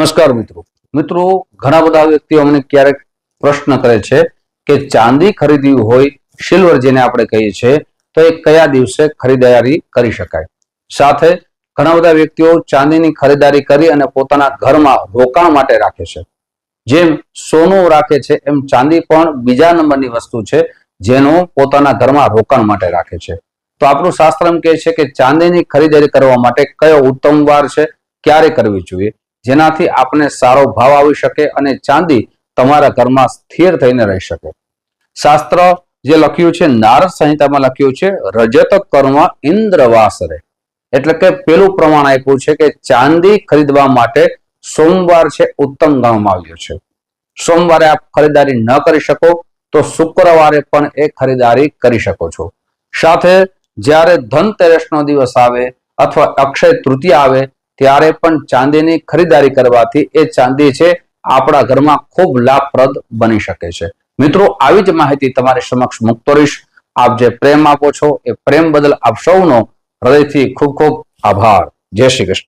નમસ્કાર મિત્રો. મિત્રો, ઘણા બધા વ્યક્તિઓ અમને ક્યારેક પ્રશ્ન કરે છે કે ચાંદી ખરીદવી હોય સિલ્વર જેને આપણે કહીએ છીએ, તો એ કયા દિવસે ખરીદારી કરી શકાય? સાથે ઘણા બધા વ્યક્તિઓ ચાંદીની ખરીદારી કરી અને પોતાના ઘરમાં રોકાણ માટે રાખે છે. જેમ સોનું રાખે છે, એમ ચાંદી પણ બીજા નંબરની વસ્તુ છે, જેનું પોતાના ઘરમાં રોકાણ માટે રાખે છે. તો આપણું શાસ્ત્ર એમ કહે છે કે ચાંદીની ખરીદારી કરવા માટે કયો ઉત્તમ વાર છે? ક્યારે કરવી જોઈએ? જેનાથી આપને સારો ભાવ આવી શકે અને ચાંદી તમારા ઘરમાં સ્થિર થઈને રહી શકે. શાસ્ત્ર જે લખ્યું છે, નારદ સંહિતામાં લખ્યું છે, રજત કર્મ ઇન્દ્રવાસરે એટલે કે પેલું પ્રમાણ આપ્યું છે કે ચાંદી ખરીદવા માટે સોમવાર છે, ઉત્તમ ગણવામાં આવ્યો છે. સોમવારે આપ ખરીદારી ન કરી શકો, તો શુક્રવારે પણ એ ખરીદારી કરી શકો છો. સાથે જ્યારે ધનતેરસનો દિવસ આવે અથવા અક્ષય તૃતીય આવે ત્યારે પણ ચાંદીની ખરીદારી કરવાથી એ ચાંદી છે આપણા ઘરમાં ખૂબ લાભપ્રદ બની શકે છે. મિત્રો, આવી જ માહિતી તમારી સમક્ષ મૂકતો રહીશ. આપ જે પ્રેમ આપો છો, એ પ્રેમ બદલ આપ સૌનો હૃદયથી ખૂબ ખૂબ આભાર. જય શ્રી કૃષ્ણ.